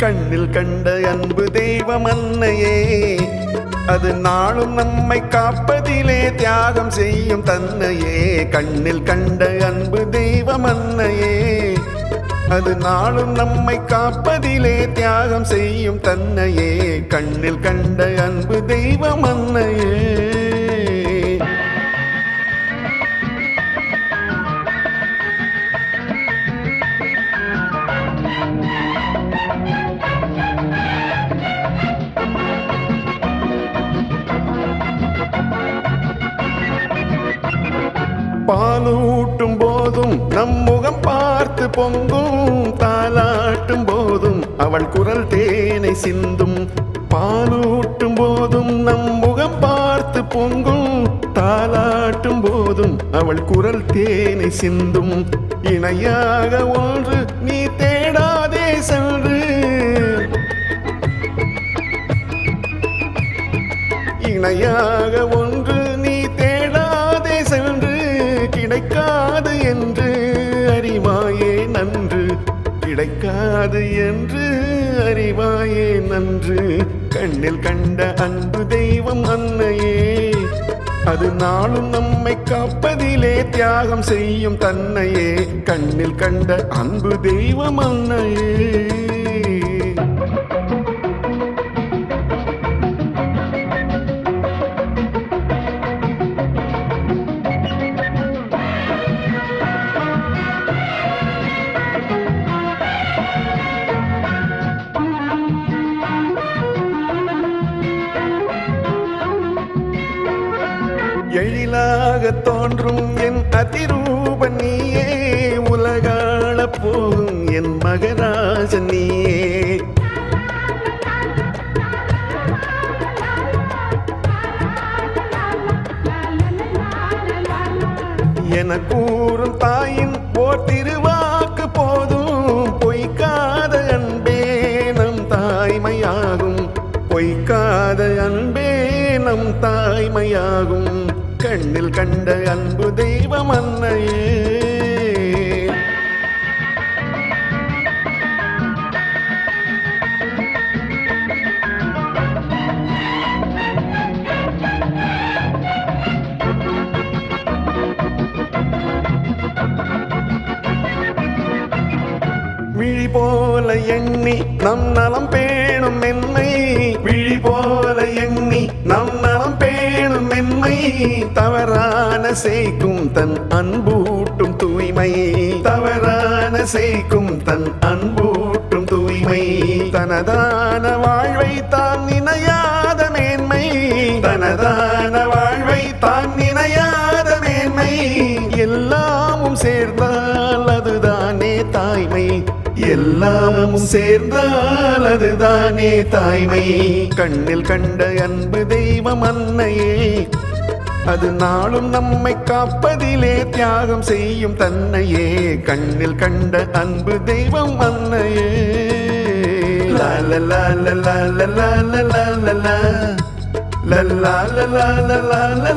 கண்ணில் கண்ட அன்பு தெய்வம் அன்னையே அது நாளும் நம்மை காப்பதிலே தியாகம் செய்யும் தன்னையே. கண்ணில் கண்ட அன்பு தெய்வம் அன்னையே அது நாளும் நம்மை காப்பதிலே தியாகம் செய்யும் தன்னையே. கண்ணில் கண்ட அன்பு தெய்வம் அன்னையே பாலூட்டும் போதும் நம் முகம் பார்த்து பொங்கும் தாலாட்டும் போதும் அவள் குரல் தேனை சிந்தும். பாலூட்டும் போதும் நம் முகம் பார்த்து பொங்கும் தாலாட்டும் போதும் அவள் குரல் தேனை சிந்தும். இணையாக ஒன்று நீ தேடாதே சென்று. இணையாக ஒன்று கிடைக்காது என்று அறிவாயே நன்று. கிடைக்காது என்று அறிவாயே நன்று. கண்ணில் கண்ட அன்பு தெய்வம் அன்னையே. அது நாளும் நம்மை காப்பதிலே தியாகம் செய்யும் தன்னையே. கண்ணில் கண்ட அன்பு தெய்வம் அன்னையே. எழிலாக தோன்றும் என் அதிரூப நீயே. உலகாள போகும் என் மகராஜ நீயே. என கூறும் தாயின் ஓர் திருவாக்கு போதும். பொய்க்காத அன்பே நம் தாய்மையாகும். பொய்க்காத அன்பே மனம் தாய்மையாகும். கண்ணில் கண்ட அன்பு தெய்வம் அன்னையே விழி போல எண்ணி நம் நலம் பேணும் மென்மை விழி போல எண்ணி நம் நலம் பேணும் மென்மை தவறான செய்கும் தன் அன்பூட்டும் தூய்மை. தவறான செய்கும் தன் அன்பூட்டும் தூய்மை. தனதான வாழ்வை தான் நினையாத மேன்மை. தனதான வாழ்வை தான் நினையாத மேன்மை. எல்லாமும் சேர்ந்தால் அதுதானே தாய்மை. எல்லாமும் சேர்ந்தால் அதுதானே தாய்மை. கண்ணில் கண்ட அன்பு தெய்வம் அன்னையே அது நாளும் நம்மை காப்பதிலே தியாகம் செய்யும் தன்னையே. கண்ணில் கண்ட அன்பு தெய்வம் அன்னையே. லால லால லால லால லால. La la la la la